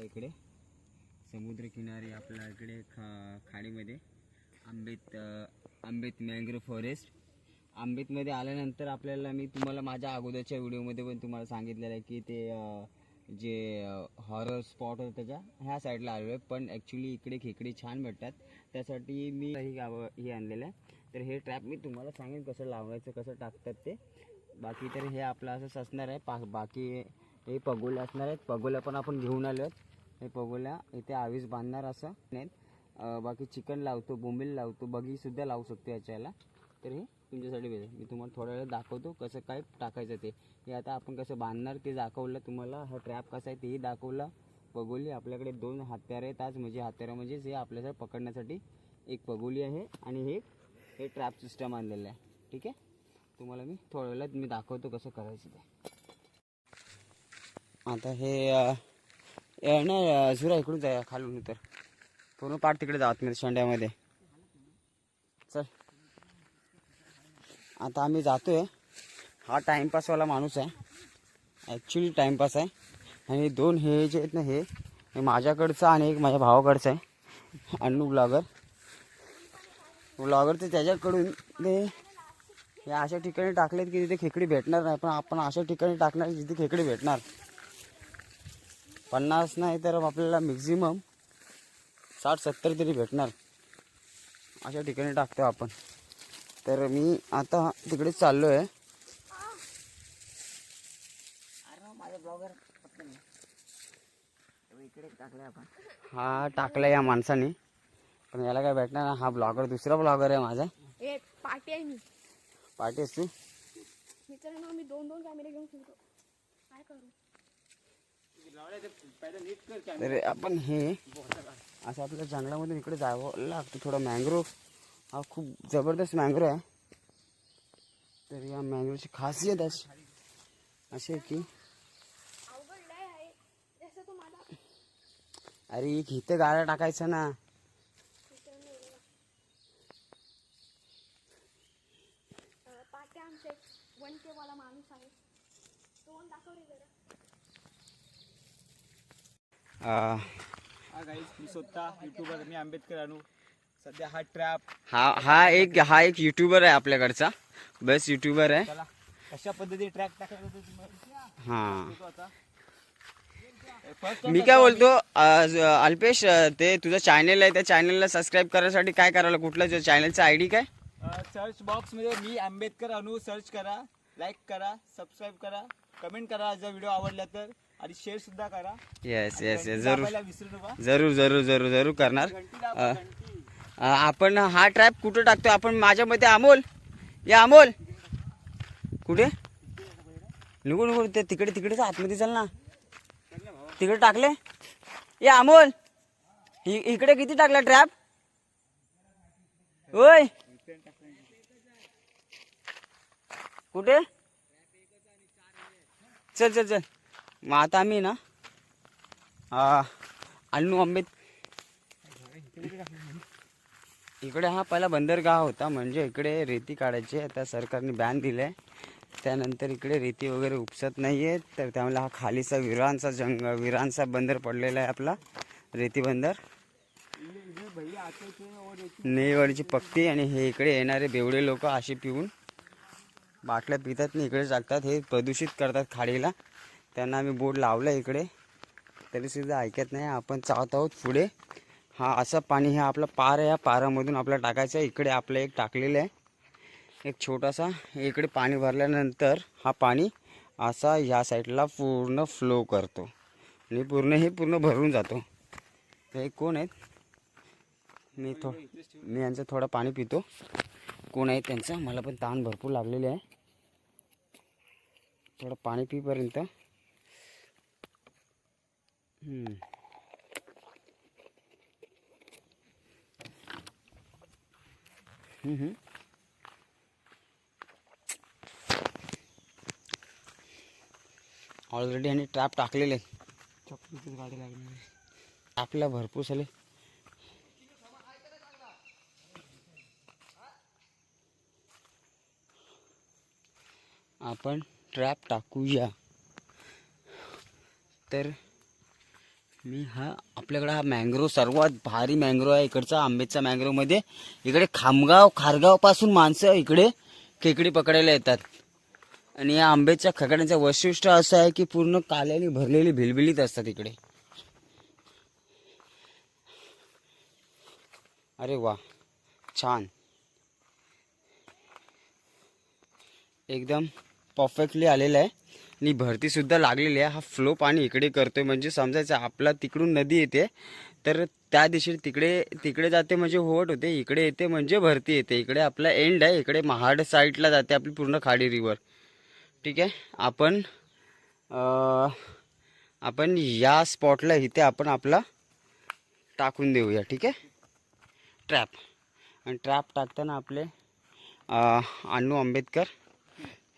इकडे. समुद्रकिनारी आपल्या इकडे खा खाडीमध्ये. आंबेत आंबेत मँग्रोव फॉरेस्ट आंबेतमध्ये आल्यानंतर आपल्याला मी तुम्हाला माझ्या अगोदरच्या व्हिडिओमध्ये पण तुम्हाला सांगितलेलं आहे की ते जे हॉरर स्पॉट होतं त्याच्या ह्या साईडला आलो आहे. पण ॲक्च्युली इकडे खेकडे छान भेटतात. त्यासाठी मी ही गावं हे आणलेलं आहे. तर हे ट्रॅप मी तुम्हाला सांगेन कसं लावायचं कसं टाकतात ते. बाकी तर हे आपलं असंच असणार आहे. पा बाकी हे पगोले असणार आहेत. पगोल्या पण आपण घेऊन आलो आहेत. हे पगोल्या इथे आवीस बांधणार असं. नाहीत बाकी चिकन लावतो बोंबील लावतो बगीसुद्धा लावू शकतो याच्याला. तर हे तुमच्यासाठी भेटेल मी तुम्हाला थोड्या वेळ दाखवतो कसं काय टाकायचं ते. हे आता आपण कसं बांधणार ते दाखवलं तुम्हाला. हा ट्रॅप कसा आहे तेही दाखवलं. पगोली आपल्याकडे दोन हत्यारे आहेत आज. म्हणजे हत्यारं म्हणजे हे आपल्याला पकडण्यासाठी एक पगोली आहे आणि हे हे ट्रॅप सिस्टम आणलेलं आहे. ठीक आहे? तुम्हाला मी थोड्या वेळात मी दाखवतो कसं करायचं ते. आता हे नाही ना झुरा इकडून जाय खालून तर पूर्ण पाठ तिकडे जात नाही शेंड्यामध्ये. चल. आता आम्ही जातोय. हा टाइमपासवाला माणूस आहे. ॲक्च्युली टाइमपास आहे. आणि दोन हे जे आहेत ना हे माझ्याकडचं आणि एक माझ्या भावाकडचं आहे. अण्णू ब्लॉगर. ब्लॉगर तर त्याच्याकडून ते हे अशा ठिकाणी टाकलेत की तिथे खेकडी भेटणार नाही पण आपण अशा ठिकाणी टाकणार जिथे खेकडी भेटणार. पन्नास नाही तर आपल्याला मॅक्झिमम साठ सत्तर तरी भेटणार. अशा ठिकाणी टाकतो आपण. तर मी आता तिकडे चाललो आहे हा टाकला या माणसाने. पण याला काय भेटणार. हा ब्लॉगर दुसरा ब्लॉगर आहे माझा. पार्टी आहे मी. पार्टी असतो मित्रांनो मी दोन दोन कॅमेरे घेऊन फिरतो. काय करू? तर आपण हे असं आपल्या जंगलामधून इकडे जावं लागतं थोडं मँग्रोव हा खूप जबरदस्त मँग्रोव आहे. तर या मँग्रोवची खासियत अशी अशी आहे की अवघड लय आहे. जसं तो माझा अरे एक इथं गाड्या टाकायचं ना. हे पाट्या आमचे माणूस आहे. तोंड दाखव रे जरा. मी स्वतः युट्यूबर मी आंबेडकर अनु सध्या हा ट्रॅप हा हा एक हा एक युट्यूबर आहे आपल्याकडचा. बेस्ट युट्यूबर आहे. चला कशा पद्धतीने ट्रॅक टाकायचा ते तुम्हाला हा. सांगतो आता. फर्स्ट मी काय बोलतो अल्पेश ते तुझं चॅनल आहे त्या चॅनलला सबस्क्राईब करायसाठी काय करायला कुठलं चॅनलचा आय डी काय? सर्च बॉक्समध्ये मी आंबेडकर अनु सर्च करा लाईक करा सबस्क्राईब करा कमेंट करा जर व्हिडिओ आवडला तर. आणि शेअर सुद्धा करा. येस येस येस जरूर. जरूर जरूर जरूर जरूर करणार. आपण हा ट्रॅप कुठं टाकतो आपण माझ्या मते अमोल. या अमोल. कुठे? निघू निघू ते तिकडे तिकडेच आतमध्ये चल ना. तिकडे टाकले? या अमोल. इकडे किती टाकला ट्रॅप होय कुठे? चल चल चल. मग आता आम्ही ना अण्णू अन्नू आंबेत इकडे हा पहिला बंदरगाह होता म्हणजे इकडे रेती काढायची आता सरकारने बॅन दिले त्यानंतर इकडे रेती वगैरे उपसत नाही आहे तर त्यामुळे हा खालीचा विरांचा जंग विरांचा बंदर पडलेला आहे आपला रेती बंदर. नेवाडीची पक्ती आणि हे इकडे येणारे बेवडे लोक असे पिऊन बाटल्या पितात आणि इकडे टाकतात हे प्रदूषित करतात खाडीला. त्यांना आम्ही बोर्ड लावला इकडे. तरी सुद्धा ऐकत नाही. आपण चावत आहोत पुढे. हा असं पाणी हे आपलं पार आहे. या पारामधून आपला टाकायचं आहे. इकडे आपलं एक टाकलेलं आहे. एक छोटासा इकडे पाणी भरल्यानंतर हा पाणी असा ह्या साईडला पूर्ण फ्लो करतो. आणि पूर्ण हे पूर्ण भरून जातो. तर हे कोण आहेत? मी थो मी यांचं थोडं पाणी पितो. कोण आहे त्यांचं? मला पण ताण भरपूर लागलेले आहे. थोडं पाणी पिपर्यंत. ऑलरेडी यांनी ट्रॅप टाकलेले. गाडी लागली भरपूर साले. आपण ट्रॅप टाकूया. तर मी हा आपल्याकडे हा मँग्रोव सर्वात भारी मँग्रोव आहे. इकडचा आंबेचा मँग्रोमध्ये इकडे खामगाव खारगावपासून माणसं इकडे खेकडी पकडायला येतात. आणि या आंब्याच्या खकड्यांचं वैशिष्ट्य असं आहे की पूर्ण काल्याने भरलेली भिलभिलीत असतात इकडे. अरे वा छान. एकदम परफेक्टली आलेलं आहे. आणि भरतीसुद्धा लागलेली आहे. हा फ्लो पाणी इकडे करतो आहे म्हणजे समजायचं आपला तिकडून नदी येते. तर त्या दिवशी तिकडे तिकडे जाते म्हणजे होवट होते. इकडे येते म्हणजे भरती येते. इकडे आपला एंड आहे. इकडे महाड साईडला जाते आपली पूर्ण खाडी रिवर ठीक आहे? आपण आपण या स्पॉटला इथे आपण आपला टाकून देऊया. ठीक आहे? ट्रॅप आणि ट्रॅप टाकताना आपले अं, अण्णू आंबेडकर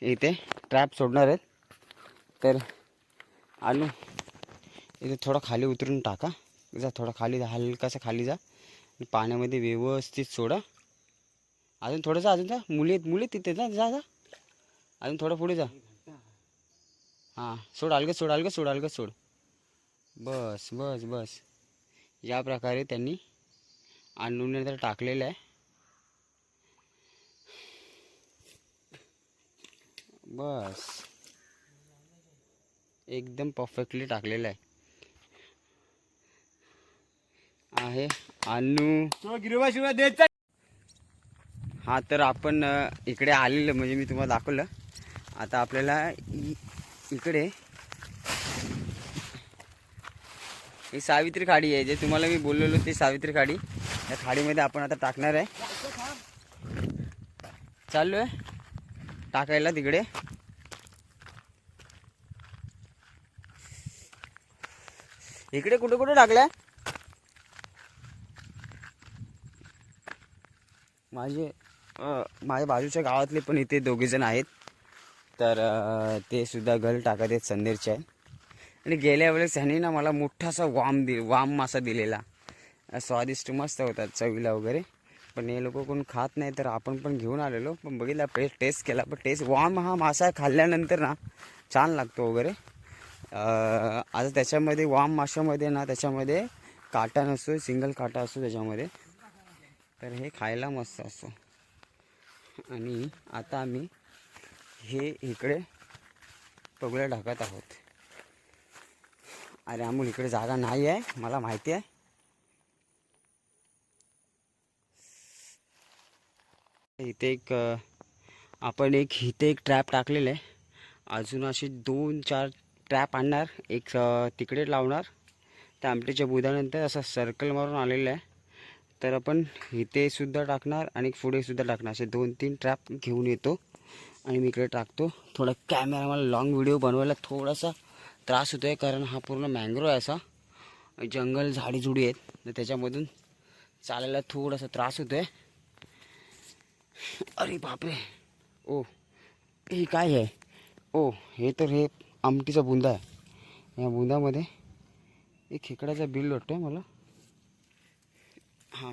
इथे ट्रॅप सोडणार आहेत. तर आलू. इथे थोडा खाली उतरून टाका. जा थोडा खाली जा हलकासा खाली जा. पाण्यामध्ये व्यवस्थित सोडा. अजून थोडंसं अजून जा. मुली आहेत मुली तिथे. जा जा जा. अजून थोडं पुढे जा. हां सोड अलगद सोड अलगद सोड अलगद सोड. बस बस बस. या प्रकारे त्यांनी आणून तर टाकलेलं आहे. बस. एकदम परफेक्टली टाकलेलं आहे. आहे जा. हा तर आपण इकडे आलेलं म्हणजे मी तुम्हाला दाखवलं. आता आपल्याला इकडे ही सावित्री खाडी आहे जे तुम्हाला मी बोललेलो ते सावित्री खाडी. या खाडीमध्ये आपण आता टाकणार आहे. चाललो आहे. टाकायला तिकडे. इकडे कुठे कुठे टाकल्या? माझे माझ्या बाजूच्या गावातले पण इथे दोघेजण आहेत. तर ते सुद्धा गल टाकत आहेत संदेरचे. आहे आणि गेल्या वेळेस ह्याने ना मला मोठासा वाम दि वाम मासा दिलेला. स्वादिष्ट मस्त होतात चवीला वगैरे. पण हे लोक कोण खात नाही तर आपण पण घेऊन आलेलो. पण बघितला पे टेस्ट केला. पण टेस्ट वाम हा मासा खाल्ल्यानंतर ना छान लागतो वगैरे. आता त्याच्यामध्ये वाम माशामध्ये ना त्याच्यामध्ये काटा नसतो सिंगल काटा असतो त्याच्यामध्ये. तर हे खायला मस्त असतो. आणि आता आम्ही हे इकडे पगड्या टाकत आहोत. अरे अमोल इकडे जागा नाही आहे मला माहिती आहे. इथे एक आपण एक इथे एक ट्रॅप टाकलेलं आहे. अजून असे दोन चार ट्रॅप आणणार एक तिकडे लावणार. त्या आमटीच्या बुधानंतर असं सर्कल मारून आलेलं आहे. तर आपण इथेसुद्धा टाकणार आणि पुढेसुद्धा टाकणार. असे दोन तीन ट्रॅप घेऊन येतो आणि मी इकडे टाकतो. थोडा कॅमेरा मला लॉंग व्हिडिओ बनवायला थोडासा त्रास होतो आहे कारण हा पूर्ण मँग्रो आहे असा. जंगल झाडीझुडी आहेत. तर त्याच्यामधून चालायला थोडासा त्रास होतो आहे अरे बापरे! ओ हे काय आहे? ओ हे तर हे आमटीचा बुंदा आहे. या बुंदामध्ये एक खेकड्याचा बिल वाटतो आहे मला. हां.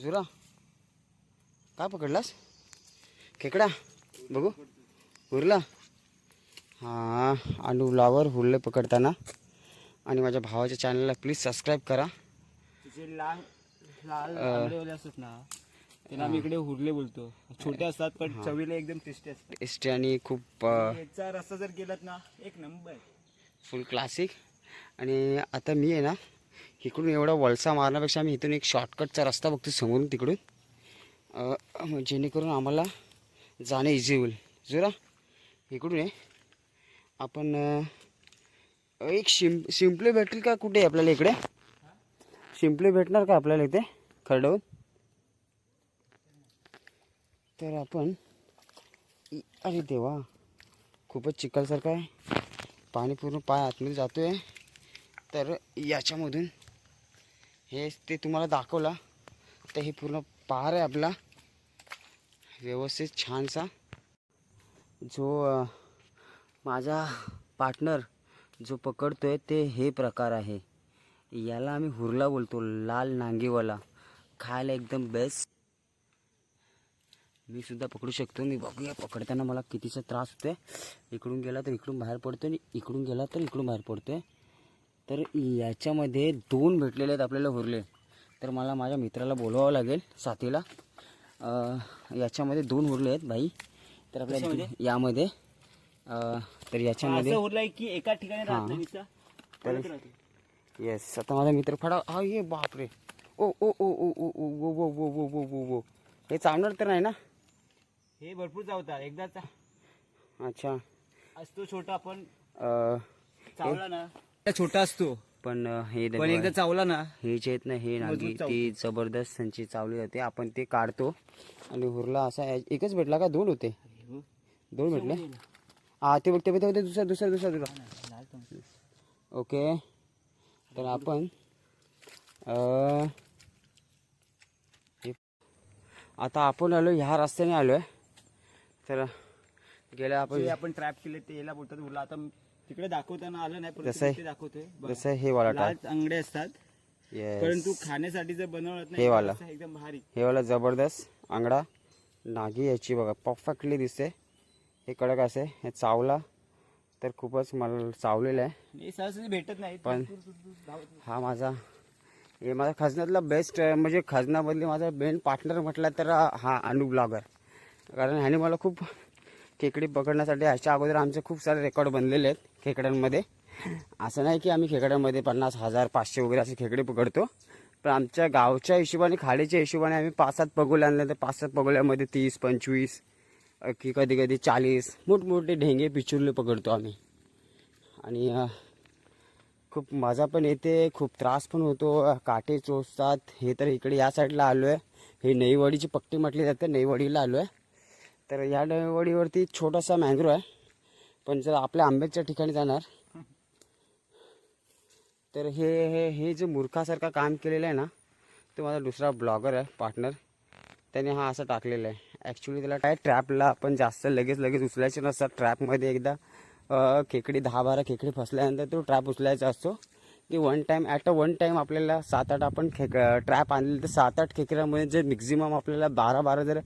जुरा काय पकडलास? खेकडा बघू. उरला. हां आणि लावर हुरले पकडताना. आणि माझ्या भावाच्या चॅनलला प्लीज सबस्क्राईब करा. तिचे लाल लाल त्यांना आम्ही इकडे हुरले बोलतो. छोटे असतात पण चवीला एकदम टेस्टी असतात टेस्टी आणि खूप याचा रस्ता जर गेलात ना एक नंबर. फुल क्लासिक आणि आता मी आहे ना इकडून एवढा वळसा मारण्यापेक्षा आम्ही इथून एक शॉर्टकटचा रस्ता बघतो समोरून तिकडून. जेणेकरून आम्हाला जाणं इझी होईल. जुरा इकडून आहे आपण एक शिम शिंपले भेटेल का कुठे आपल्याला इकडे? शिंपले भेटणार का आपल्याला इथे? खरडवून? तर आपण अरे देवा खूपच चिखलसारखं आहे. पाणी पूर्ण पाय आतमध्ये जातो आहे तर याच्यामधून हे ते तुम्हाला दाखवला. तर हे पूर्ण पार आहे आपला. व्यवस्थित छानसा. जो माझा पार्टनर जो पकडतो आहे ते हे प्रकार आहे. याला आम्ही हुरला बोलतो लाल नांगीवाला. खायला एकदम बेस्ट मी सुद्धा पकडू शकतो मी बघूया पकडताना मला कितीचा त्रास होतोय इकडून गेला तर इकडून बाहेर पडतोय आणि इकडून गेला तर इकडून बाहेर पडतोय तर याच्यामध्ये दोन भेटलेले आहेत आपल्याला हुरले तर मला माझ्या मित्राला बोलवावं लागेल साथीला याच्यामध्ये दोन हुरले आहेत भाई तर आपल्या? यामध्ये तर याच्यामध्ये उरलंय की एका ठिकाणी. तर-. येस आता माझा मित्र फडा हा ये बापरे ओ ओ ओ ओ ओ ओ वो वो वो वो वो हे चावणार तर नाही ना हे भरपूर चावतात एकदाच अच्छा. असतो छोटा पण अं, चावला ना. छोटा असतो. पण अं, हे पण एकदा चावला ना. हे जे आहेत ना हे नागी मजबूत ती जबरदस्त त्यांची चावली जाते आपण ते काढतो आणि हुरला असा एकच भेटला का? दोन होते. दोन भेटले? हा ते बघते बघते बघते दुसरा दुसरा दुसरा दुसरा. ओके. तर आपण अं, हे- आता आपण आलो ह्या रस्त्याने आलो आहे तर गेल्या आपण जे आपण ट्रॅप केले ते याला बोलतात. उरला आता तिकडे दाखवताना आलं नाही जसं परंतु ते दाखवतोय. बघा. जसं हे वाला लाल अंगडे असतात. येस परंतु खाण्यासाठी जर बनवलं हे नाही वाला. असं एकदम भारी. हे वाला जबरदस्त आंगडा नागी याची बघा परफेक्टली दिसते. हे कडक असे. हे चावला. तर खूपच मला चावलेलं आहे. हे सहसा भेटत नाही. पण हा माझा हे माझा खजनातला बेस्ट म्हणजे खजनामधली माझा मेन पार्टनर म्हटला तर हा अनु ब्लॉगर कारण ह्याने मला खूप खेकडी पकडण्यासाठी ह्याच्या अगोदर आमचे खूप सारे रेकॉर्ड बनलेले आहेत खेकड्यांमध्ये. असं नाही की आम्ही खेकड्यांमध्ये पन्नास हजार पाचशे वगैरे असे खेकडे पकडतो पण आमच्या गावच्या हिशोबाने खाडीच्या हिशोबाने आम्ही पाच सात पगोले आणले तर पाच सात पगोल्यामध्ये तीस पंचवीस की कधी कधी चाळीस मोठमोठे ढेंगे पिचुरले पकडतो आम्ही. आणि खूप मजा पण येते खूप त्रास पण होतो काटे चोचतात. हे तर इकडे या साईडला आलो आहे हे नईवडीची पट्टी म्हटली जाते नईवडीला आलो आहे तर या नईवाडीवरती छोटासा मँग्रो आहे. पण जर आपल्या आंब्याच्या ठिकाणी जाणार तर हे हे हे जे मूर्खासारखा काम केलेलं आहे ना तो माझा दुसरा ब्लॉगर आहे पार्टनर त्याने हा असं टाकलेला आहे. ॲक्च्युली त्याला काय ट्रॅपला आपण जास्त लगेच लगेच उचलायचे नसतात. ट्रॅपमध्ये एकदा खेकडी दहा बारा खेकडी फसल्यानंतर तो ट्रॅप उचलायचा असतो. की one time at a one time आपल्याला सात आठ आपण खेक ट्रॅप आणले तर सात आठ खेकड्यामध्ये जे मॅक्झिमम आपल्याला बारा बारा जर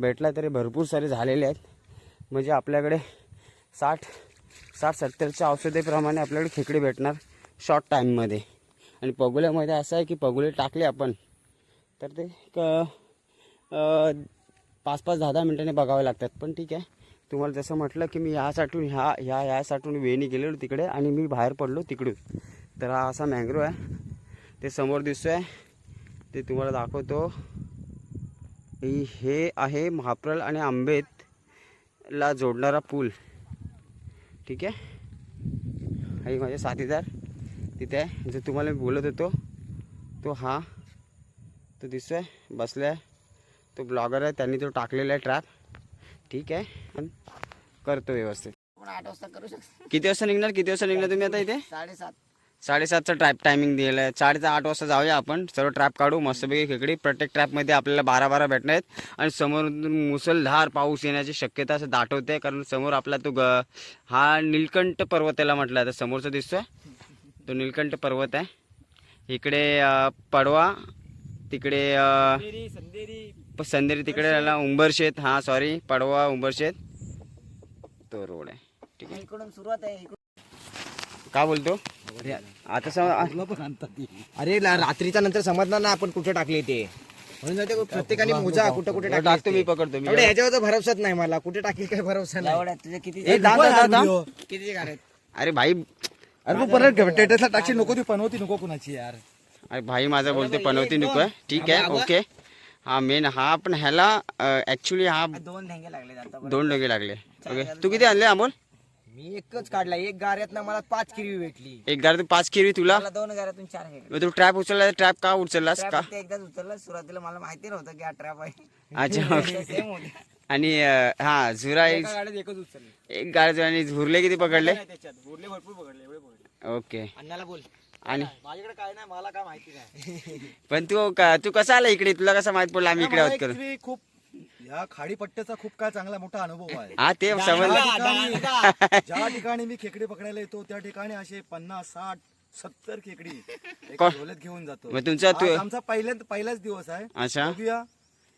भेटला तरी भरपूर सारे झालेले आहेत. म्हणजे आपल्याकडे साठ साठ सत्तरच्या औषधेप्रमाणे आपल्याकडे खेकडे भेटणार शॉर्ट टाईममध्ये आणि पगोल्यामध्ये असं आहे की पगोले टाकले आपण तर ते क पाच पाच दहा दहा मिनटाने बघावे लागतात. पण ठीक आहे. तुम्हाला जसं म्हटलं की मी ह्या साठून ह्या ह्या ह्या साठून वेणी गेलेलो तिकडे आणि मी बाहेर पडलो तिकडून. तर हा असा मँग्रो आहे. ते समोर दिसतो आहे ते तुम्हाला दाखवतो. ही- आहे महाप्रल आणि आंबेतला जोडणारा पूल. ठीक आहे? हे माझे साथीदार तिथे आहे. जो तुम्हाला मी बोलत होतो तो हा तो दिसतोय बसलाय. तो ब्लॉगर आहे त्यांनी तो टाकलेला आहे ट्रॅप ठीक आहे? पण करतो व्यवस्थित. आठ वाजता करू शकतो. किती वाजता निघणार? किती वाजता निघणार तुम्ही आता इथे? साडेसात. साडेसातचा ट्रॅप टायमिंग दिलेला आहे. साडे आठ वाजता जाऊया आपण. सर्व ट्रॅप काढू मस्तपैकी खेकडी. प्रत्येक ट्रॅपमध्ये आपल्याला बारा बारा भेटणार आहेत. आणि समोर मुसळधार पाऊस येण्याची शक्यता असं दाटवते कारण समोर आपला तो ग हा नीलकंठ पर्वत त्याला म्हटलं आहे समोरचा दिसतोय? तो नीलकंठ पर्वत आहे. इकडे पडवा तिकडे संदेरी तिकडे राहिला उंबरशेत हा सॉरी पडवा उंबरशेत तो रोड आहे. ठीक आहे. इकडून सुरुवात आहे. का बोलतो? आता सम अरे ला- रात्रीच्या नंतर समजणार ना आपण कुठे टाकले ते. म्हणून प्रत्येकाने मोजा कुठे कुठे टाकले टाकतो मी पकडतो मी. एवढे ह्याच्यावर भरवसाच नाही मला. कुठे टाकली काय भरोसा नाही. किती ए, दाम, दाम, दाम, दाम. किती गाड्या आहेत? अरे भाई अरे तू परत स्टेटसला टाकशी नको ती पनवती नको कुणाची यार. अरे भाई माझा बोलते पनवती नको आहे ठीक आहे ओके. हा मेन हा पण ह्याला ऍक्च्युली हा दोन ठेंगे लागले दोन डोके लागले. ओके. तू किती आणले अमोल? मी एकच काढला. एक गाड्यात ना मला पाच किरी भेटली. एक गाडी पाच किरवी तुला? मला दोन घरातून चार हे मग तू ट्रॅप उचलला ट्रॅप का उचललास का? ते एकदाच उचललं सुरुवातीला मला माहिती नव्हतं की हा ट्रॅप आहे. अच्छा ओके सेम होते. आणि अं, हा झुरा एक गाड्यात एकच उचलले. एक गाडी आणि झुरले किती पकडले? नाही त्याच्यात. भरपूर पकडले एवढे पकडले. ओके अण्णाला बोल. आणि? माझ्याकडे काय नाही मला काय माहिती नाही. पण तू का- तू कसा आला इकडे? तुला कसा माहीत पडला? आम्ही इकडे आहोत करून. Actually खूप या खाडी पट्ट्याचा खूप काय चांगला मोठा अनुभव आहे. हा ते समजलं. ज्या ठिकाणी- ज्या ठिकाणी मी खेकडे पकडायला येतो त्या ठिकाणी असे पन्नास साठ सत्तर खेकडी एका कोण? झोल्यात घेऊन जातो. मग तुमचा तू आमचा पहिल्या पहिलाच दिवस आहे. अच्छा. बघूया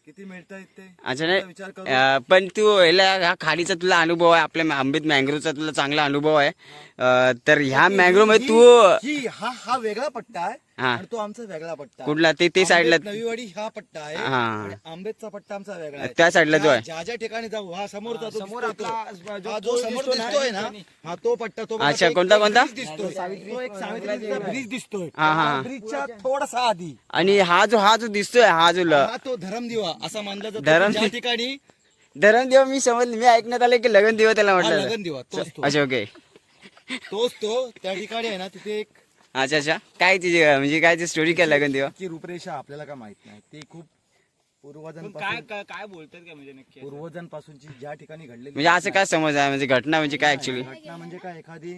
किती मिळत आहेत ते. अच्छा नाही विचार करू. अं, पण तू ह्याला हा खाडीचा तुला अनुभव आहे आपल्या आंबेत मँग्रोवचा तुला चांगला अनुभव आहे. अं, तर ह्या मँग्रोवमध्ये तू ही हा हा वेगळा पट्टा आहे. हा. आणि तो आमचा वेगळा पट्टा. कुठला? ते ते साईडला नवीवाडी हा पट्टा आहे हा. आणि आंबेतचा पट्टा आमचा वेगळा आहे. त्या साईडला जो आहे. ज्या ज्या ठिकाणी जाऊ हा समोर जातो समोर तो. आपला जो हा जो समोर दिसतोय ना हा तो पट्टा तो अच्छा, एक- कोणता- कोणता? ब्रिज दिसतोय. तो एक सावित्रीचा ब्रिज दिसतोय. हा, हा, हा. ब्रिजच्या थोडासा आधी. आणि हा जो हा जो दिसतोय हा जो ल- हा तो धरमदिवा असा मानला जातो. धरम- ज्या ठिकाणी धरण देव मी समजलं मी ऐकण्यात आलं की लगन देव त्याला हा म्हटलं लगनदिवा तोच तो. अच्छा ओके. तोच तो त्या ठिकाणी आहे ना तिथे एक अच्छा अच्छा. काय तिची म्हणजे काय ती स्टोरी काय लगन देव ची रूपरेषा आपल्याला काय माहीत नाही. ती खूप पण काय पूर्वजांपासून काय काय बोलतात काय म्हणजे नक्की? पूर्वजांपासूनची ज्या ठिकाणी घडलेली म्हणजे असं काय समज आहे? म्हणजे घटना म्हणजे काय ऍक्च्युली घटना म्हणजे काय? एखादी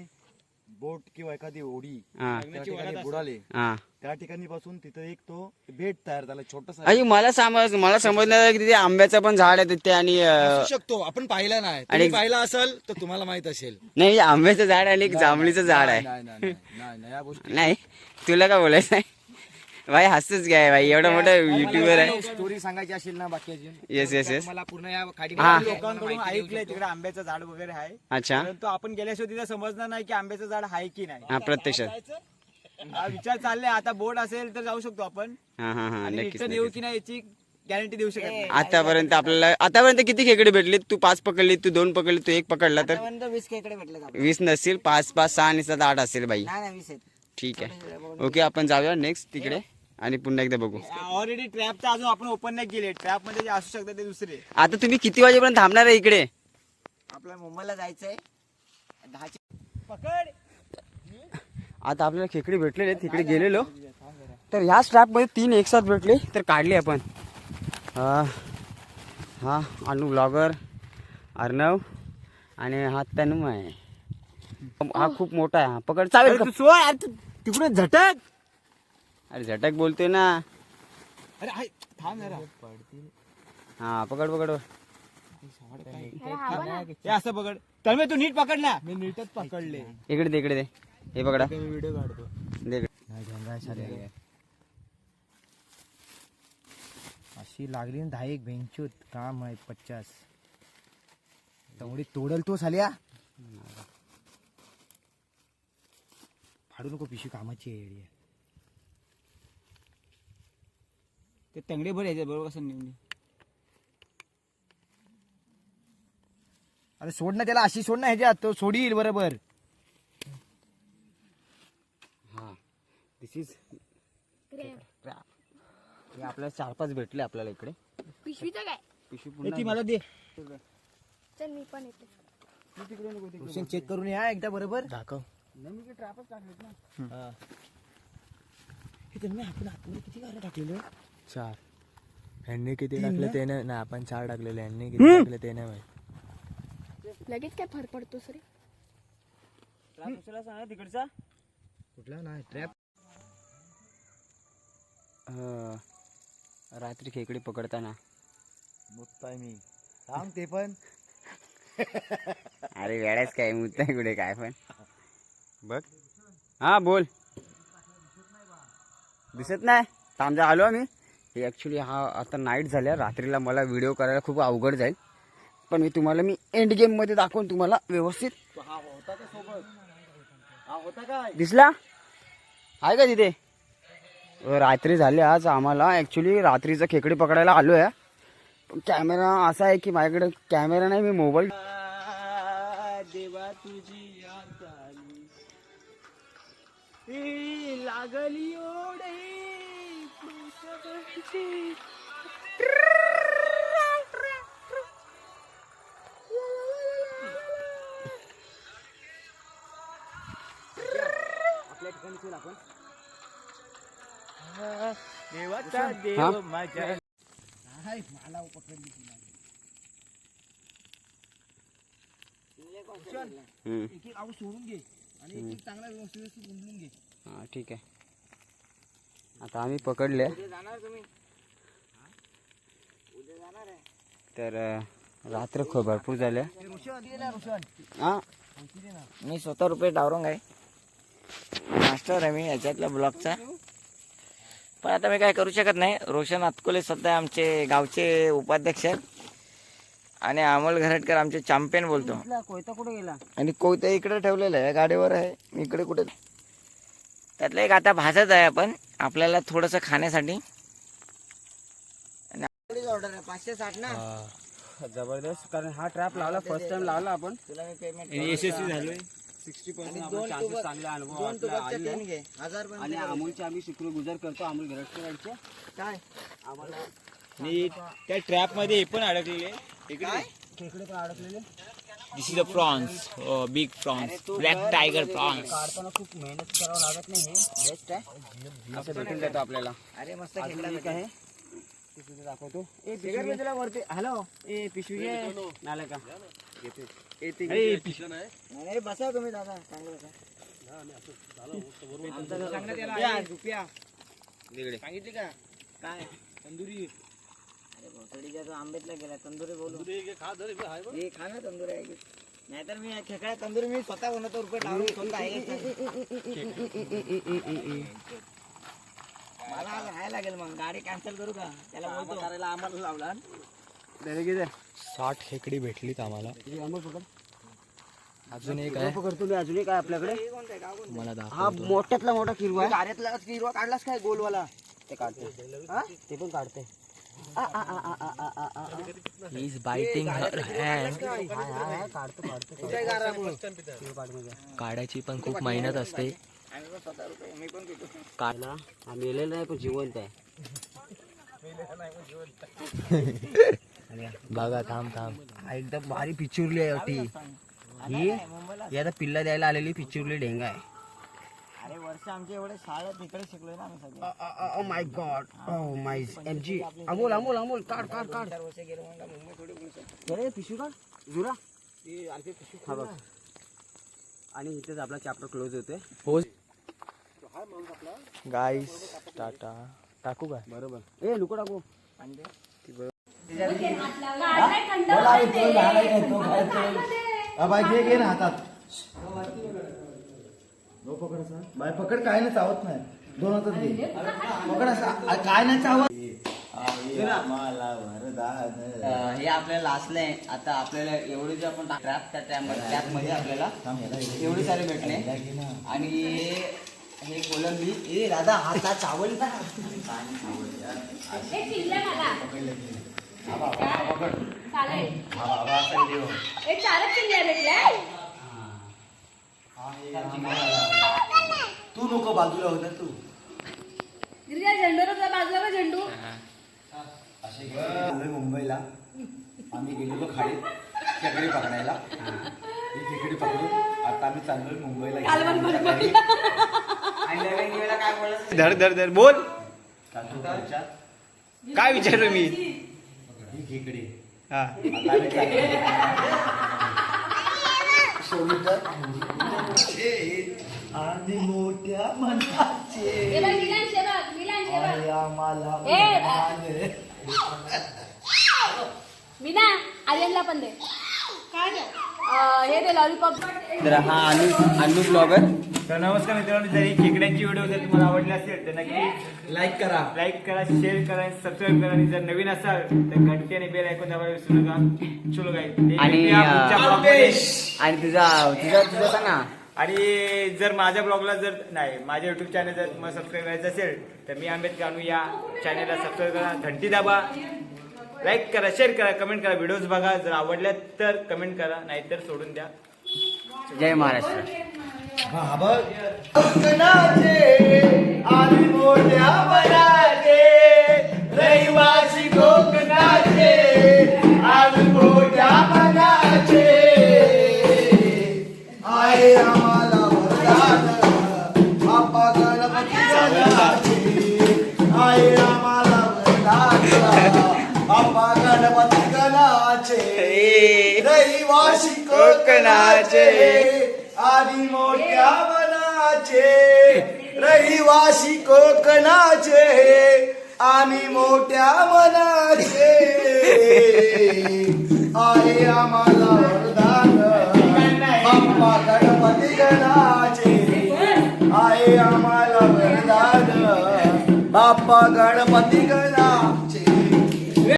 बोट किंवा एखादी ओढी हा. त्या ठिकाणी बुडाले. हा. त्या ठिकाणी पासून तिथं एक तो बेट तयार झाला छोटासा आणि मला समज मला समजलं की तिथे आंब्याचं पण झाड आहे तिथे आणि अं, शकतो आपण पाहिला नाही. तुम्ही पाहिला असेल तर तुम्हाला माहीत असेल. नाही आंब्याचं झाड आणि एक जांभळीचं झाड आहे. नाही नाही नाही, नाही नाही या गोष्टी नाही तुला काय बोलायचं नाही. भाई हसतच काय भाई एवढा मोठा युट्यूबर आहे. स्टोरी सांगायची असेल ना बाकी अजून. येस येस येस मला पूर्ण या खाडी हा. लोकांकडून ऐकलंय तिकडे आंब्याचं झाड वगैरे आहे. अच्छा. परंतु आपण गेल्याशिवाय तिथे समजणार नाही की आंब्याचं झाड आहे की नाही. हा प्रत्यक्षात. हा विचार चाललाय आता बोर्ड असेल तर जाऊ शकतो आपण. हा हा हा आणि नक्कीच रिटर्न येऊ नक्कीच. की नाही याची गॅरंटी देऊ शकत नाही. आतापर्यंत आपल्याला आतापर्यंत किती खेकडे भेटले? तू पाच पकडली तू दोन पकडली तू एक पकडला तर? वीस खेकडे भेटले. वीस नसतील पाच पाच सहा आणि सात आठ असेल बाई. नाही नाही वीस आहेत. ठीक आहे. ओके आपण जाऊया नेक्स्ट तिकडे आणि पुन्हा एकदा बघू. ऑलरेडी ट्रॅपचा अजून आपण ओपन नाही केले. ट्रॅपमध्ये जे असू शकतात ते दुसरे. आता तुम्ही किती वाजेपर्यंत थांबणार आहे इकडे? आपल्याला मुंबईला जायचंय. दहाची पकड! आता आपल्याला खेकडे भेटलेले तिकडे गेलेलो. तर ह्या स्ट्रॅपमध्ये तीन एक साथ भेटले तर काढले आपण. हा अनु ब्लॉगर अर्णव आणि हा तन्मय. आहे हा खूप मोठा आहे हा पकड चालेल का? तिकडून झटक. अरे झटक बोलतोय ना. अरे हाय, थांब जरा. हा पकड पकड. हे असं पकड. तर तू नीट पकड ना. मी नीटच पकडले. इकडे दे इकडे दे. हे पकडा व्हिडिओ काढतो. अशी लागली ना दहा एक बेंचूत काम आहे पचास. तेवढी तोडल तो साल्या. फाडू नको पिशवी कामाची आहे येडी. ते तंगडे भर यायचे बरोबर कसं नेऊन अरे सोड ना त्याला अशी सोड ना ह्याच्यात. तो सोडील बरोबर हा दिस इज ग्रेप हे आपल्याला चार पाच भेटले आपल्याला इकडे. पिशवीचं काय? पिशवी ती पुन्हा मला दे. चल मी पण येते. रोशन चेक करून या एकदा बरोबर. दाखव. आपण आतमध्ये किती गाड्या टाकलेलं? चार. यांनी किती टाकले ते नाही ना आपण चार टाकलेले. यांनी किती टाकले ते नाही माहीत. लगेच काय फरक पडतो सर तिकडचा. कुठला? नाही ट्रॅप रात्री खेकडे पकडताना. मुत्ताय मी. सांग ते पण. अरे वेळाच काय मुद्दा कुठे काय पण. बघ. हा बोल. दिसत नाही. थांबजा आलो आम्ही. हे ॲक्च्युली हा आता नाईट झाल्या. रात्रीला मला व्हिडिओ करायला खूप अवघड जाईल. पण मी तुम्हाला मी एंड गेममध्ये दाखवून तुम्हाला व्यवस्थित. दिसला? आहे का तिथे? रात्री झाली आज आम्हाला. ॲक्च्युली रात्रीचं खेकडे पकडायला आलो आहे पण कॅमेरा असा आहे की माझ्याकडे कॅमेरा नाही मी मोबाईल देवा तुझी लागली ओढे देवाचा देव माझ्या हम्म. एक एक आवड सोडून घे आणि एक एक चांगला व्यवस्थित घे. हा ठीक आहे. आता आम्ही पकडले. तर अ, रात्र खूप भरपूर झाल्या. रोशन आधी ना रोशन. हा? मी स्वतः रुपये डावरंग आहे मास्टर आहे मी याच्यातल्या ब्लॉगचा. पण आता मी काय करू शकत नाही. रोशन आतकोले सध्या आमचे गावचे उपाध्यक्ष आहेत. आणि अमोल घरटकर आमचे चॅम्पियन बोलतो. कोयता कुठे गेला? आणि कोयता इकडे ठेवलेलं आहे गाडीवर आहे. मी इकडे कुठे त्यातलं एक आता भाजत आहे आपण. आपल्याला थोडंसं खाण्यासाठी. ऑर्डर आहे पाचशे साठ ना? जबरदस्त कारण हा ट्रॅप लावला फर्स्ट टाइम लावला आपण. तुला मी पेमेंट आणि यशस्वी झालोय. सिक्स्टी पर्सेंट आपण चान्सेस चांगले अनुभव दोन आपला तुपाच्या आलेला आहे. तीन घे हजार पण आणि अमोलचे आम्ही शुक्रगुजार करतो अमोल गरटकर यांचे काय? आणि त्या ट्रॅपमध्ये हे पण अडकलेले. इकडे. खेकडे पण अडकलेले. This is a prawns big prawns black tiger prawns काढताना खूप मेहनत करावं लागत नाही बेस्ट आहे. असं भेटून जातो आपल्याला. अरे मस्त अजून खेकडा एक आहे. ते तुझं दाखवतो. ए पिशवी वरती हॅलो ए पिशवी घे. नाला का ए ते घे. नाही बसा तुम्ही दादा चांगलं बसा. सांगितली का? काय? तंदुरी. अरे भोसडीच्या तो आंबेतला गेला तंदुरी बोलू. हे खा ना तंदुरी आहे की. नाहीतर मी खेकडा तंदुरी मी स्वतः बनवतो रुपये टाळून स्वतः आहे. मला आज राहायला लागेल मग गाडी कॅन्सल करू का? त्याला बोलतो. करायला आम्हाला लावला. साठ खेकडी भेटलीत आम्हाला. हे. अजून एक हे आहे. पकडतो मी अजून एक आहे आपल्याकडे. तुम्हाला हा मोठ्यातला मोठा किरवा आहे. हिरवा काढलास काय गोलवाला? ते काढते. ते पण काढते. इज बायटिंग हर हँड काढतो काढतो काढायची पण खूप मेहनत असते. पितो काढला. हा मेलेला नाही पण जिवंत आहे. बघा थांब थांब. एकदम भारी पिचुरली आहे अटी ही? ही आता पिल्ला द्यायला आलेली पिचुरली डेंगा आहे. अरे वर्ष आमचे एवढे शाळेत तिकडे शिकलोय ना आम्ही सगळे. My god oh my M G Amol Amol Amol. काढ काढ काढ. अरे काढ. जुरा. हा बघ. आणि इथेच आपला चॅप्टर क्लोज होतोय. हो गाईस टाटा. टाकू काय बरोबर. ए नको टाकू. हा, बाय घे घे ना हातात. नो पकड असा बाय पकड काय नाही चावत नाही. दोन हातात घे. पकड असा आ, काय नाही चावत. आम्हाला वरदान. अं, हे आपल्याला लाचलंय आता आपल्याला एवढे जे आपण ट्रॅप त्या ट्रॅपमध्ये आपल्याला एवढे सारे भेटले. आणि हे- हे कोलंबी ए दादा हातात चावल भेटल्या तू नको बाजूला होता तू. गिरिजा झेंडूर बाजूला का झेंडू असे मुंबईला. आम्ही गेलेलो खाडीत खेकडे पकडायला. ही खेकडे पकडून आता आम्ही चाललोय मुंबईला. धर धर धर. बोल. काय काय विचारलो मी? ही खेकडे. हा. आणि मोठ्या मनाचे. हे आम्हाला. मीना आर्यनला पण दे. काय हे दे लॉलीपॉप तर हा अनु अनु ब्लॉगर तर नमस्कार मित्रांनो जर ही खेकड्यांची व्हिडिओ जर तुम्हाला आवडली असेल तर नक्की लाईक करा. लाईक करा शेअर करा सबस्क्राईब करा. आणि जर नवीन असाल तर घंटी आणि बेल ऐकून दाबायला विसरू नका. चलो काय आणि आणि तुझा तुझा तुझा सांग ना. आणि जर माझ्या ब्लॉगला जर नाही माझ्या युट्यूब चॅनल जर तुम्हाला सबस्क्राईब करायचं असेल तर मी आंबेडकर अनु या चॅनलला सबस्क्राईब करा. घंटी दाबा. लाईक करा शेअर करा कमेंट करा. व्हिडिओज बघा. जर आवडल्या तर कमेंट करा नाहीतर सोडून द्या. जय महाराष्ट्र. आदि बघ मोठ्या मनाचे रहिवासी कोकणाचे मोठ्या मनाचे आहे आम्हाला वरदान बाप्पा गणपती गणाचे आहे आम्हाला वरदान बाप्पा गणपती गणाचे रहिवासी कोकणाचे आणि मोठ्या यावनाचे रहिवासी कोकणाचे आणि मोठ्या मनाचे. आहे आम्हाला वरदान बाप्पा गणपती गणाचे. आहे आम्हाला वरदान बाप्पा गणपती गणा